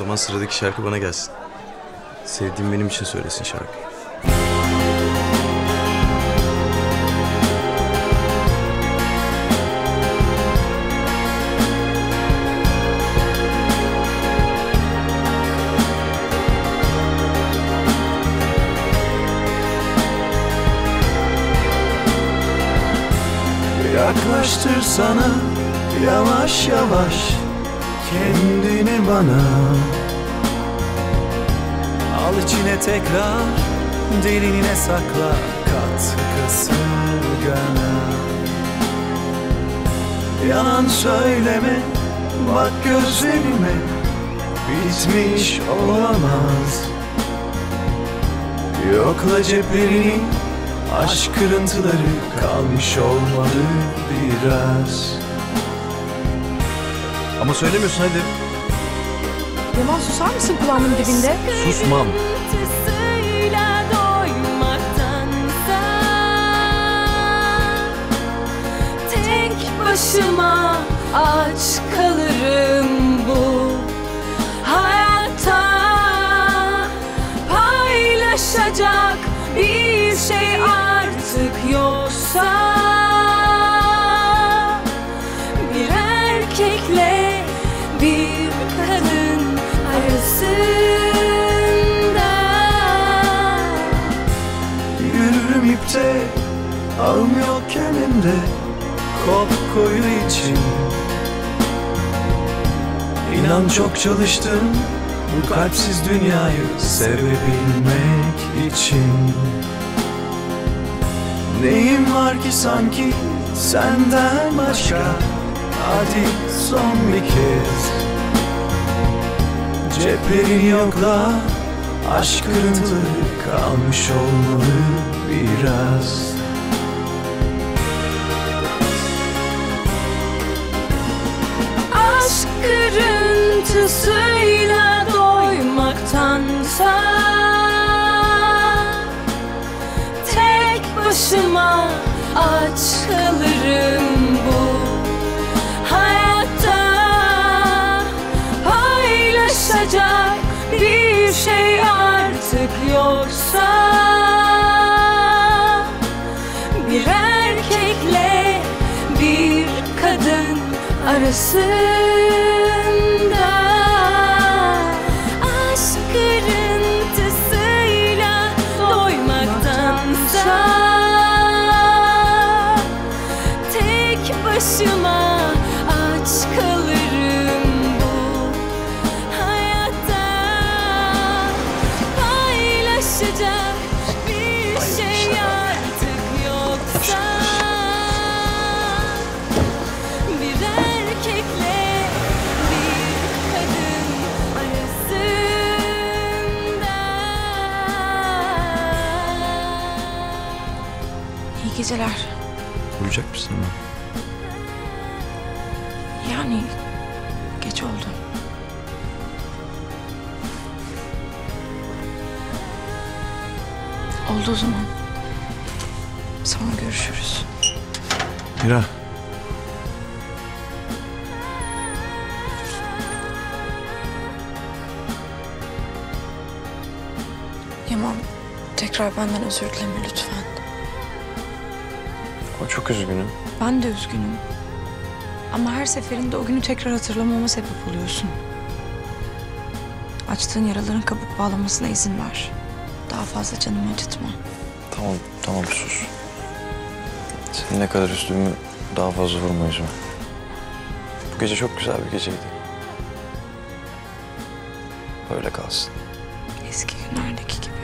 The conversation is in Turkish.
zaman sıradaki şarkı bana gelsin. Sevdiğim benim için söylesin şarkıyı. Yaklaştır sana yavaş yavaş kendini bana Al içine tekrar derinine sakla kat kasırgana Yalan söyleme bak gözlerime bitmiş olamaz. Yokla ceplerini Aşk kırıntıları kalmış olmalı biraz Ama söylemiyorsun hadi. Yaman susar mısın kulağımın dibinde? Susmam. Başıma aç kalırım bu hayatta Paylaşacak bir şey artık yoksa yok elimde Kop koyu için. İnan çok çalıştım Bu kalpsiz dünyayı Sevebilmek için. Neyim var ki sanki Senden başka? Hadi son bir kez. Ceplerini yokla Aşk kırıntıları kalmış olmalı biraz aç kalırım bu hayatta. Paylaşacak bir şey artık yoksa Bir erkekle bir kadın arasında geceler. Uyuyacak mısın hemen? Yani geç oldu. Oldu o zaman. Sonra görüşürüz. Mira. Yaman tekrar benden özür dileme lütfen. Ama çok üzgünüm. Ben de üzgünüm. Ama her seferinde o günü tekrar hatırlamama sebep oluyorsun. Açtığın yaraların kabuk bağlamasına izin ver. Daha fazla canımı acıtma. Tamam, tamam sus. Senin ne kadar üstümü daha fazla vurma yüzüme. Bu gece çok güzel bir geceydi. Böyle kalsın. Eski günlerdeki gibi.